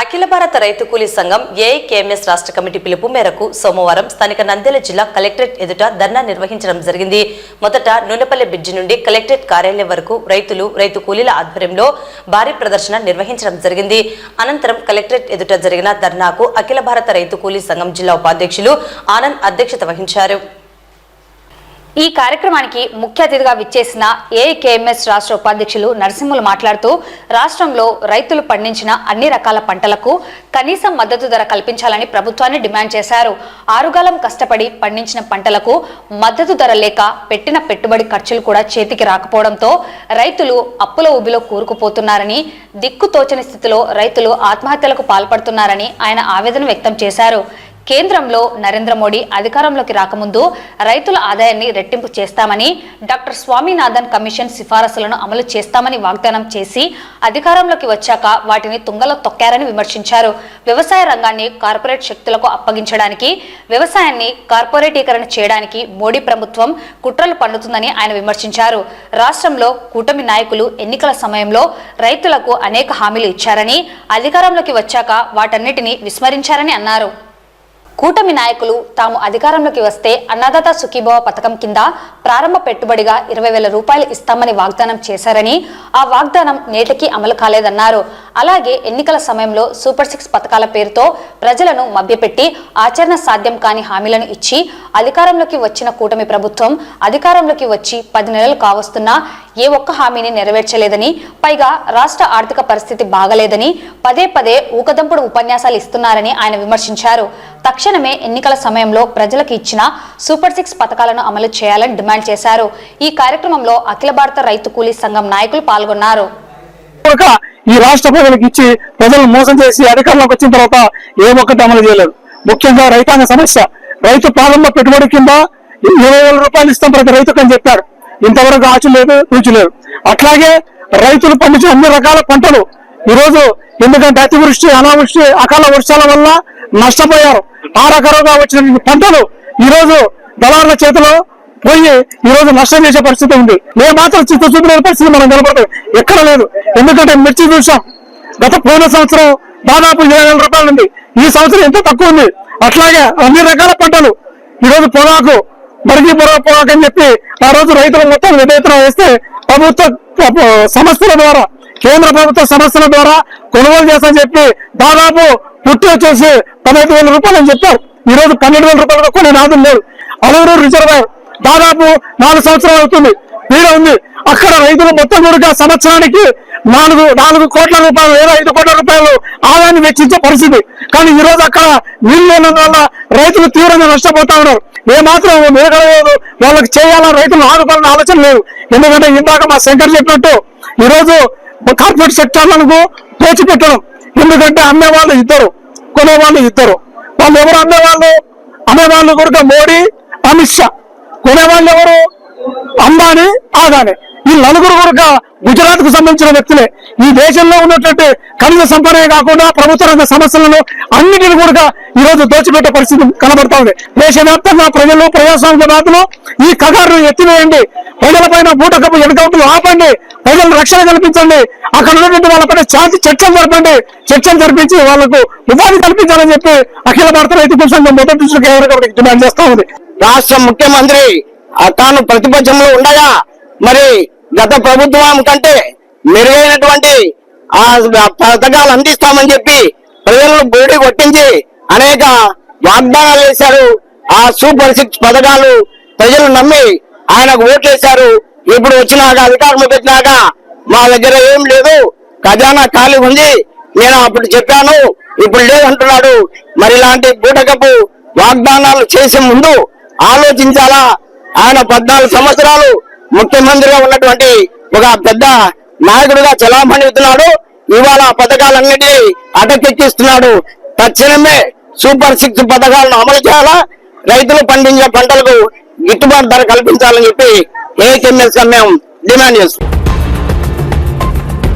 అఖిల భారత రైతు కూలీ సంఘం ఏఐకేఎంఎస్ రాష్ట్ర కమిటీ పిలుపు మేరకు సోమవారం స్థానిక నంద్యాల జిల్లా కలెక్టరేట్ ఎదుట ధర్నా నిర్వహించడం జరిగింది. మొదట నూనెపల్లి బ్రిడ్జి నుండి కలెక్టరేట్ కార్యాలయం వరకు రైతులు రైతు కూలీల ఆధ్వర్యంలో భారీ ప్రదర్శన నిర్వహించడం జరిగింది. అనంతరం కలెక్టరేట్ ఎదుట జరిగిన ధర్నాకు అఖిల భారత రైతు కూలీ సంఘం జిల్లా ఉపాధ్యక్షులు ఆనంద్ అధ్యక్షత వహించారు. ఈ కార్యక్రమానికి ముఖ్య అతిథిగా విచ్చేసిన ఏకేఎంఎస్ రాష్ట్ర ఉపాధ్యక్షులు నరసింహులు మాట్లాడుతూ రాష్ట్రంలో రైతులు పండించిన అన్ని రకాల పంటలకు కనీస మద్దతు ధర కల్పించాలని ప్రభుత్వాన్ని డిమాండ్ చేశారు. ఆరుగాలం కష్టపడి పండించిన పంటలకు మద్దతు ధర లేక పెట్టిన పెట్టుబడి ఖర్చులు కూడా చేతికి రాకపోవడంతో రైతులు అప్పుల ఊబిలో కూరుకుపోతున్నారని దిక్కుతోచని స్థితిలో రైతులు ఆత్మహత్యలకు పాల్పడుతున్నారని ఆయన ఆవేదన వ్యక్తం చేశారు. కేంద్రంలో నరేంద్ర మోడీ అధికారంలోకి రాకముందు రైతుల ఆదాయాన్ని రెట్టింపు చేస్తామని డాక్టర్ స్వామినాథన్ కమిషన్ సిఫారసులను అమలు చేస్తామని వాగ్దానం చేసి అధికారంలోకి వచ్చాక వాటిని తుంగలో తొక్కారని విమర్శించారు. వ్యవసాయ రంగాన్ని కార్పొరేట్ శక్తులకు అప్పగించడానికి వ్యవసాయాన్ని కార్పొరేటీకరణ చేయడానికి మోడీ ప్రభుత్వం కుట్రలు పన్నుతుందని ఆయన విమర్శించారు. రాష్ట్రంలో కూటమి నాయకులు ఎన్నికల సమయంలో రైతులకు అనేక హామీలు ఇచ్చారని అధికారంలోకి వచ్చాక వాటన్నిటిని విస్మరించారని అన్నారు. కూటమి నాయకులు తాము అధికారంలోకి వస్తే అన్నదాత సుఖీభవ పథకం కింద ప్రారంభ పెట్టుబడిగా ఇరవై వేల రూపాయలు ఇస్తామని వాగ్దానం చేశారని ఆ వాగ్దానం నేటికి అమలు కాలేదన్నారు. అలాగే ఎన్నికల సమయంలో సూపర్ సిక్స్ పథకాల పేరుతో ప్రజలను మభ్యపెట్టి ఆచరణ సాధ్యం కాని హామీలను ఇచ్చి అధికారంలోకి వచ్చిన కూటమి ప్రభుత్వం అధికారంలోకి వచ్చి పది నెలలు కావస్తున్నా ఏ ఒక్క హామీని నెరవేర్చలేదని పైగా రాష్ట్ర ఆర్థిక పరిస్థితి బాగలేదని పదే పదే ఊకదంపుడు ఉపన్యాసాలు ఇస్తున్నారని ఆయన విమర్శించారు. తక్షణమే ఎన్నికల సమయంలో ప్రజలకు ఇచ్చిన సూపర్ సిక్స్ పథకాలను అమలు చేయాలని డిమాండ్ చేశారు. ఈ కార్యక్రమంలో అఖిల భారత రైతు కూలీ సంఘం నాయకులు పాల్గొన్నారు. కనుక ఈ రాష్ట్ర ప్రజలకు ఇచ్చి ప్రజలు మోసం చేసి అధికారంలోకి వచ్చిన తర్వాత ఏ ఒక్కటి అమలు చేయలేదు. ముఖ్యంగా రైతాంగ సమస్య. రైతు ప్రారంభ పెట్టుబడి కింద ఇరవై వేల రూపాయలు ఇస్తాం ప్రతి రైతుకు అని చెప్పారు. ఇంతవరకు ఆచు లేదు రుచి లేదు. అట్లాగే రైతులు పండించిన అన్ని రకాల పంటలు ఈరోజు ఎందుకంటే అతివృష్టి అనావృష్టి అకాల వర్షాల వల్ల నష్టపోయారు. ఆ రకాలుగా వచ్చిన పంటలు ఈ రోజు దళారుల చేతిలో పోయి ఈ రోజు నష్టం చేసే పరిస్థితి ఉంది. నేను మాత్రం చిత్తశుద్ధి లేని పరిస్థితి మనం కనపడతాం ఎక్కడ లేదు. ఎందుకంటే మిర్చి చూసాం. గత పోయిన సంవత్సరం దాదాపు ఇరవై వేల రూపాయలు ఉంది. ఈ సంవత్సరం ఎంత తక్కువ ఉంది? అట్లాగే అన్ని రకాల పంటలు. ఈ రోజు పొగాకు మరిగి పొర పొగాకు అని చెప్పి ఆ రోజు రైతులు మొత్తం విధేతనం వేస్తే ప్రభుత్వ సంస్థల ద్వారా కేంద్ర ప్రభుత్వ సంస్థల ద్వారా కొనుగోలు చేస్తామని చెప్పి దాదాపు పుట్టి వచ్చేసి పదహైదు వేల రూపాయలు అని చెప్పారు. ఈ రోజు పన్నెండు వేల రూపాయలు కొన్ని నాదులు లేదు అలూరు రిజర్వాయర్ దాదాపు నాలుగు సంవత్సరాలు అవుతుంది. వీడ ఉంది. అక్కడ రైతులు మొత్తం కూడా సంవత్సరానికి నాలుగు నాలుగు కోట్ల రూపాయలు లేదా ఐదు కోట్ల రూపాయలు ఆదాయాన్ని వెచ్చించే పరిస్థితి. కానీ ఈ రోజు అక్కడ నీళ్ళు లేనందు వల్ల రైతులు తీవ్రంగా నష్టపోతా ఉన్నారు. ఏమాత్రం మాత్రం మేఘలేదు వాళ్ళకి చేయాలని రైతులు ఆదుకోవాలని ఆలోచన లేదు. ఎందుకంటే ఇందాక మా శంకర్ చెప్పినట్టు ఈ రోజు కార్పొరేట్ సెక్టర్లకు తోచిపెట్టడం ఎందుకంటే అమ్మేవాళ్ళు ఇద్దరు కొనేవాళ్ళు ఇద్దరు. వాళ్ళు ఎవరు అమ్మేవాళ్ళు అమ్మేవాళ్ళు కూడా మోడీ అమిత్ షా. కొనేవాళ్ళు ఎవరు? అంబానీ ఆదాని. ఈ నలుగురు కూడా గుజరాత్కు సంబంధించిన వ్యక్తులే. ఈ దేశంలో ఉన్నటువంటి ఖనిజ సంపదే కాకుండా ప్రభుత్వ రంగ సమస్యలను అన్నిటిని కూడా ఈ రోజు దోచిపెట్టే పరిస్థితి కనబడతా ఉంది. దేశవ్యాప్తంగా ప్రజలు ప్రజాస్వామ్యవాదులు ఈ కగారును ఎత్తివేయండి. ప్రజలపైన బూటకపు ఎన్కౌంటర్లు ఆపండి. ప్రజలకు రక్షణ కల్పించండి. అక్కడ ఉన్నటువంటి వాళ్ళపైన శాంతి చర్చలు జరపండి. చర్చలు జరిపించి వాళ్ళకు ఉపాధి కల్పించాలని చెప్పి అఖిల భారత రైతు సంఘం మొదటి నుంచి డిమాండ్ చేస్తా ఉంది. రాష్ట్ర ముఖ్యమంత్రి తాను ప్రతిపక్షంలో ఉండగా మరి గత ప్రభుత్వం కంటే మెరుగైనటువంటి ఆ పథకాలు అందిస్తామని చెప్పి ప్రజలను బోడి కొట్టించి అనేక వాగ్దానాలు చేశారు. ఆ సూపర్ సిక్స్ పథకాలు ప్రజలు నమ్మి ఆయనకు ఓట్లేశారు. ఇప్పుడు వచ్చినాక అధికారంలో పెట్టినాక మా దగ్గర ఏం లేదు. ఖజానా ఖాళీ ఉంది. నేను అప్పుడు చెప్పాను. ఇప్పుడు లేదంటున్నాడు. మరి ఇలాంటి బూటకపు వాగ్దానాలు చేసే ముందు ఆలోచించాలా? ఆయన పద్నాలుగు సంవత్సరాలు ముఖ్యమంత్రిగా ఉన్నటువంటి ఒక పెద్ద నాయకుడిగా చలామణితున్నాడు ఇవాళ పథకాలన్నిటినీ అటకెక్కిస్తున్నాడు. తక్షణమే సూపర్ సిక్స్ పథకాలను అమలు చేయాలా? రైతులు పండించే పంటలకు గిట్టుబాటు ధర కల్పించాలని చెప్పి ఏకెంఎస్ మేము డిమాండ్ చేస్తున్నాం.